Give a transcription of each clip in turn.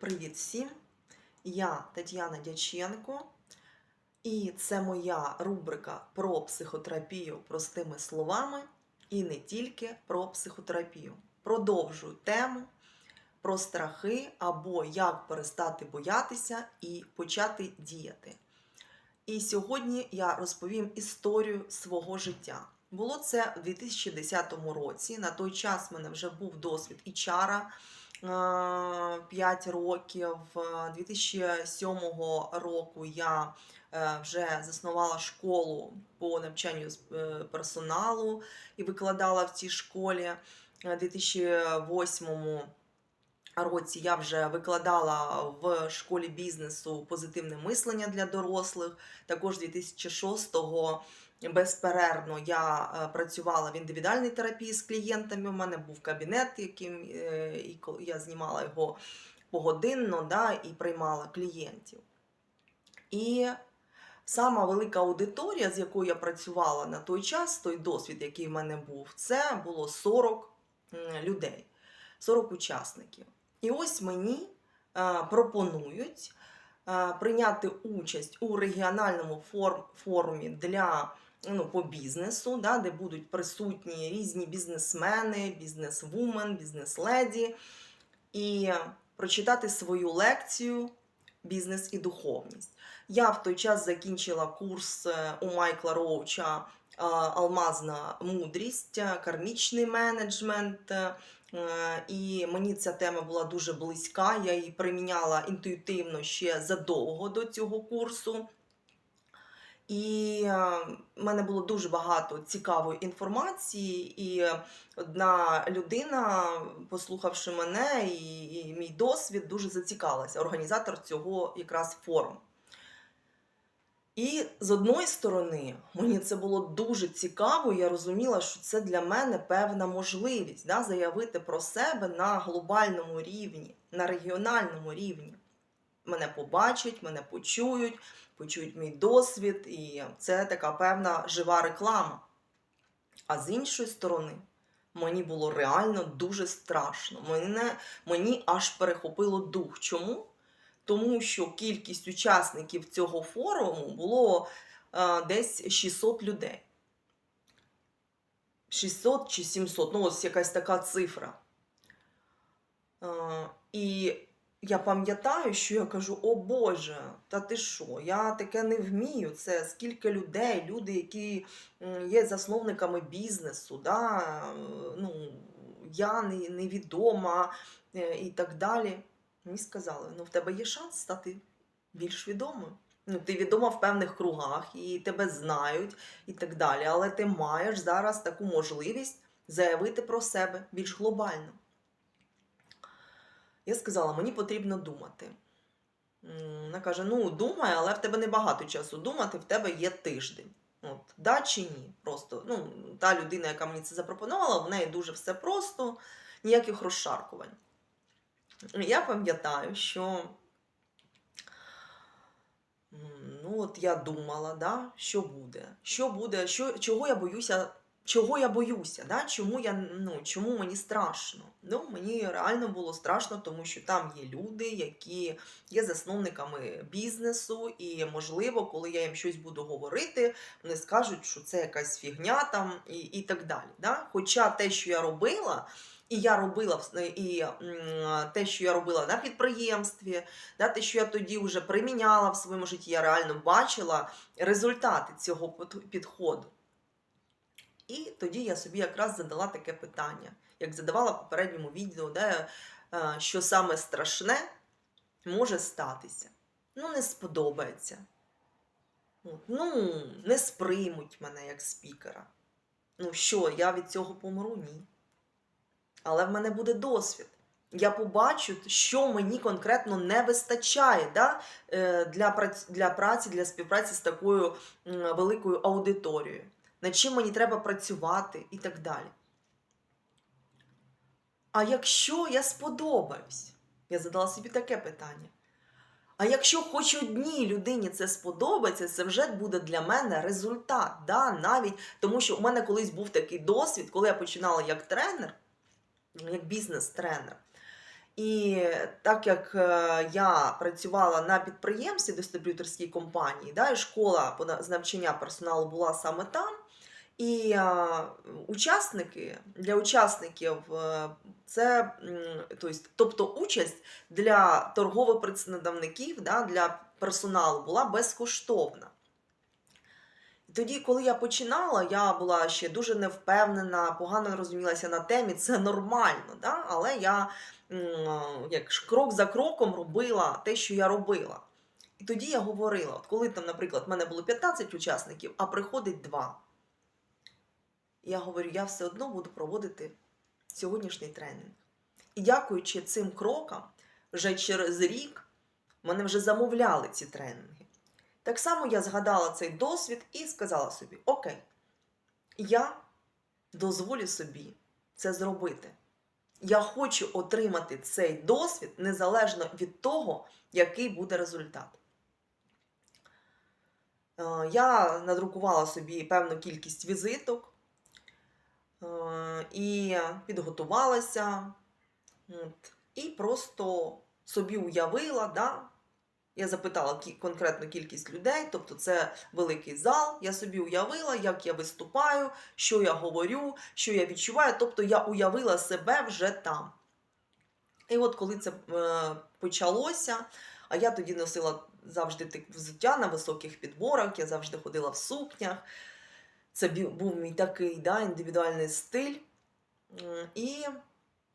Привіт всім! Я Тетяна Дяченко, і це моя рубрика про психотерапію простими словами і не тільки про психотерапію. Продовжую тему про страхи або як перестати боятися і почати діяти. І сьогодні я розповім історію свого життя. Було це у 2010 році. На той час в мене вже був досвід і чара. 5 років. 2007 року я е, вже заснувала школу по навчанню е, персоналу і викладала в цій школі. У 2008 році я вже викладала в школі бізнесу позитивне мислення для дорослих. Також 2006-го безперервно я е, працювала в індивідуальній терапії з клієнтами. У мене був кабінет, яким е, я знімала його погодинно да, і приймала клієнтів. І сама велика аудиторія, з якою я працювала на той час, той досвід, який в мене був, це було 40 людей, 40 учасників. І ось мені е, пропонують прийняти участь у регіональному форумі для ну, по бізнесу, да, де будуть присутні різні бізнесмени, бізнес-вумен, бізнес-леді, і прочитати свою лекцію Бізнес і духовність. Я в той час закінчила курс е, у Майкла Роуча е, Алмазна мудрість, е, кармічний менеджмент. І мені ця тема була дуже близька. Я її приміняла інтуїтивно ще задовго до цього курсу. І е, в мене було дуже багато цікавої інформації, і одна людина, послухавши мене і, і мій досвід, дуже зацікавилася, організатор цього якраз форуму. І з одної сторони, мені це було дуже цікаво, я розуміла, що це для мене певна можливість да, заявити про себе на глобальному рівні, на регіональному рівні. Мене побачать, мене почують, почують мій досвід, і це така певна жива реклама. А з іншої сторони, мені було реально дуже страшно. Мене, мені аж перехопило дух. Чому? Тому що кількість учасників цього форуму було е, десь 600 людей. 600 чи 700, ну ось якась така цифра. Е, і я пам'ятаю, що я кажу: о Боже, та ти що? Я таке не вмію. Це скільки людей, люди, які є засновниками бізнесу, да? ну, я невідома е, і так далі. Мені сказали: ну в тебе є шанс стати більш відомою. Ну, ти відома в певних кругах, і тебе знають, і так далі. Але ти маєш зараз таку можливість заявити про себе більш глобально. Я сказала, мені потрібно думати. Вона каже: ну, думай, але в тебе не багато часу думати, в тебе є тиждень. От, да чи ні? Просто ну, та людина, яка мені це запропонувала, в неї дуже все просто, ніяких розшаркувань. Я пам'ятаю, що ну, от я думала, да, що буде, що буде, що, чого я боюся, чого я боюся, да? чому, я, ну, чому мені страшно. Ну, мені реально було страшно, тому що там є люди, які є засновниками бізнесу, і, можливо, коли я їм щось буду говорити, вони скажуть, що це якась фігня там і, і так далі. Да? Хоча те, що я робила, і я робила і те, що я робила на підприємстві, да, те, що я тоді вже приміняла в своєму житті, я реально бачила результати цього підходу. І тоді я собі якраз задала таке питання, як задавала в попередньому відео, де, е, що саме страшне може статися. Ну, не сподобається. Ну, не сприймуть мене як спікера. Ну що, я від цього помру? Ні. Але в мене буде досвід. Я побачу, що мені конкретно не вистачає да, е, для, праці, для праці, для співпраці з такою великою аудиторією, над чим мені треба працювати і так далі. А якщо я сподобаюсь, я задала собі таке питання. А якщо хоч одній людині це сподобається, це вже буде для мене результат. Да? Навіть тому, що у мене колись був такий досвід, коли я починала як тренер, як бізнес-тренер. І так як е, я працювала на підприємстві дистриб'юторській компанії, да, і школа з навчання персоналу була саме там. І учасники для учасників е, це тобто, участь для торгово-представників, да, для персоналу була безкоштовна. Тоді, коли я починала, я була ще дуже невпевнена, погано розумілася на темі, це нормально, да? але я як крок за кроком робила те, що я робила. І тоді я говорила: от коли там, наприклад, в мене було 15 учасників, а приходить 2. Я говорю, я все одно буду проводити сьогоднішній тренінг. І дякуючи цим крокам, вже через рік мене вже замовляли ці тренінги. Так само я згадала цей досвід і сказала собі: Окей, я дозволю собі це зробити. Я хочу отримати цей досвід незалежно від того, який буде результат. Е, Я надрукувала собі певну кількість візиток і підготувалася. От, і просто собі уявила, да, я запитала конкретну кількість людей, тобто це великий зал. Я собі уявила, як я виступаю, що я говорю, що я відчуваю. Тобто я уявила себе вже там. І от коли це е, почалося, а я тоді носила завжди взуття на високих підборах, я завжди ходила в сукнях. Це був мій такий да, індивідуальний стиль. І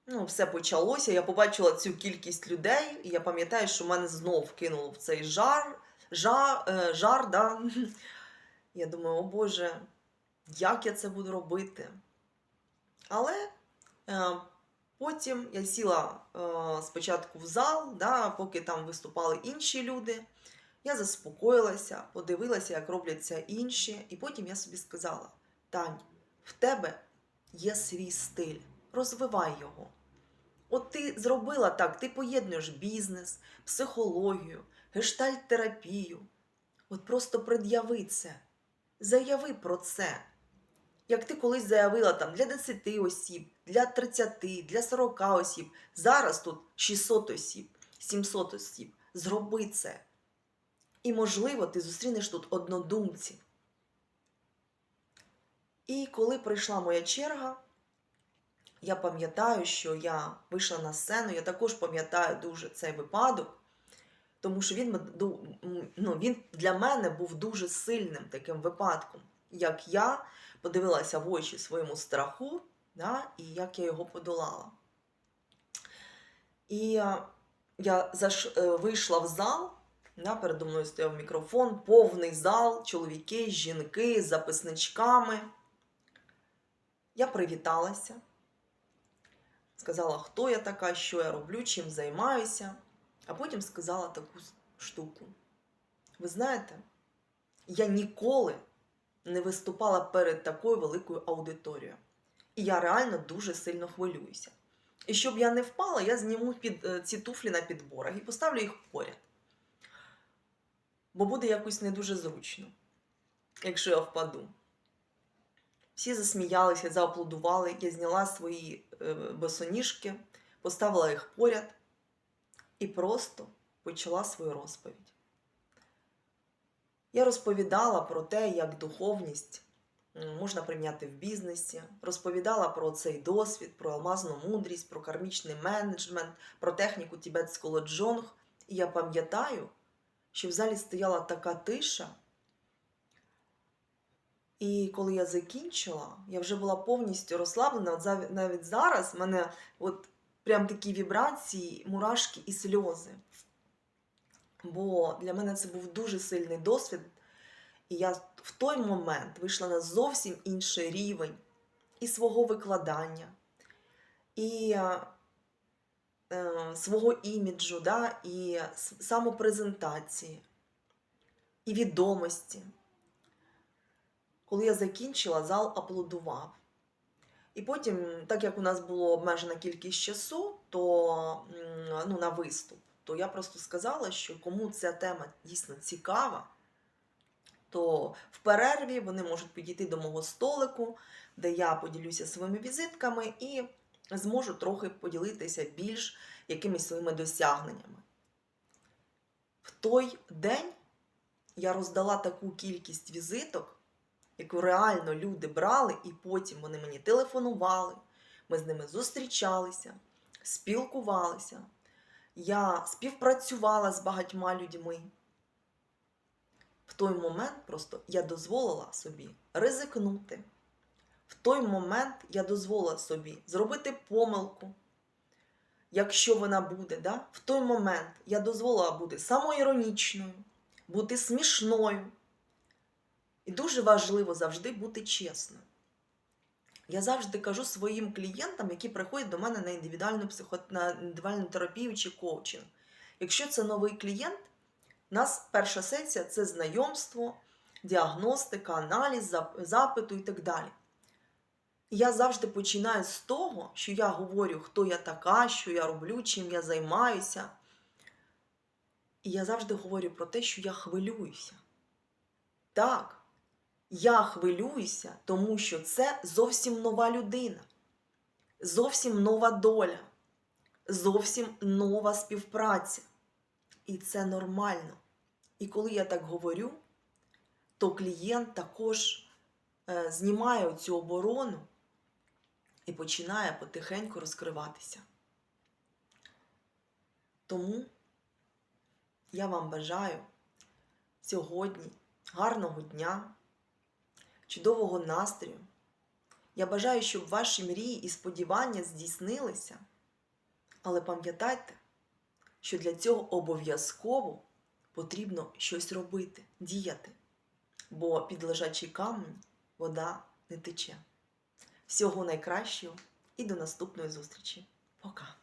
ну, все почалося. Я побачила цю кількість людей, і я пам'ятаю, що мене знов кинуло в цей жар, жар, е, жар да? Я думаю, о Боже, як я це буду робити? Але е, потім я сіла е, спочатку в зал, да, поки там виступали інші люди. Я заспокоїлася, подивилася, як роблять це інші, і потім я собі сказала: Тань, в тебе є свій стиль, розвивай його. От ти зробила так, ти поєднуєш бізнес, психологію, гештальт-терапію. От просто пред'яви це, заяви про це. Як ти колись заявила там для 10 осіб, для 30, для 40 осіб, зараз тут 600 осіб, 700 осіб. Зроби це. І, можливо, ти зустрінеш тут однодумців. І коли прийшла моя черга, я пам'ятаю, що я вийшла на сцену, я також пам'ятаю дуже цей випадок, тому що він, ну, він для мене був дуже сильним таким випадком, як я подивилася в очі своєму страху, да, і як я його подолала. І е, я заш... е, вийшла в зал, да, передо мною стояв мікрофон, повний зал, чоловіки, жінки з записничками. Я привіталася, сказала, хто я така, що я роблю, чим займаюся, а потім сказала таку штуку. Ви знаєте, я ніколи не виступала перед такою великою аудиторією. І я реально дуже сильно хвилююся. І щоб я не впала, я зніму під, е, ці туфлі на підборах і поставлю їх поряд. Бо буде якось не дуже зручно, якщо я впаду. Всі засміялися, зааплодували. Я зняла свої е, босоніжки, поставила їх поряд і просто почала свою розповідь. Я розповідала про те, як духовність можна прийняти в бізнесі, розповідала про цей досвід, про алмазну мудрість, про кармічний менеджмент, про техніку тібетського джонг. І я пам'ятаю, що в залі стояла така тиша. І коли я закінчила, я вже була повністю розслаблена. От навіть зараз в мене от прям такі вібрації, мурашки і сльози. Бо для мене це був дуже сильний досвід. І я в той момент вийшла на зовсім інший рівень і свого викладання, і свого іміджу, да, і самопрезентації, і відомості. Коли я закінчила, зал аплодував. І потім, так як у нас було обмежена кількість часу, то ну, на виступ, то я просто сказала, що кому ця тема дійсно цікава, то в перерві вони можуть підійти до мого столику, де я поділюся своїми візитками і зможу трохи поділитися більш якимись своїми досягненнями. В той день я роздала таку кількість візиток, яку реально люди брали, і потім вони мені телефонували, ми з ними зустрічалися, спілкувалися. Я співпрацювала з багатьма людьми. В той момент просто я дозволила собі ризикнути. В той момент я дозволила собі зробити помилку, якщо вона буде. Да? В той момент я дозволила бути самоіронічною, бути смішною. І дуже важливо завжди бути чесною. Я завжди кажу своїм клієнтам, які приходять до мене на індивідуальну, психо... на індивідуальну терапію чи коучинг. Якщо це новий клієнт, у нас перша сесія це знайомство, діагностика, аналіз, запиту і так далі. Я завжди починаю з того, що я говорю, хто я така, що я роблю, чим я займаюся. І я завжди говорю про те, що я хвилююся. Так, я хвилююся, тому що це зовсім нова людина, зовсім нова доля, зовсім нова співпраця. І це нормально. І коли я так говорю, то клієнт також е, знімає цю оборону і починає потихеньку розкриватися. Тому я вам бажаю сьогодні гарного дня, чудового настрою. Я бажаю, щоб ваші мрії і сподівання здійснилися. Але пам'ятайте, що для цього обов'язково потрібно щось робити, діяти, бо під лежачий камінь вода не тече. Всього найкращого і до наступної зустрічі. Пока!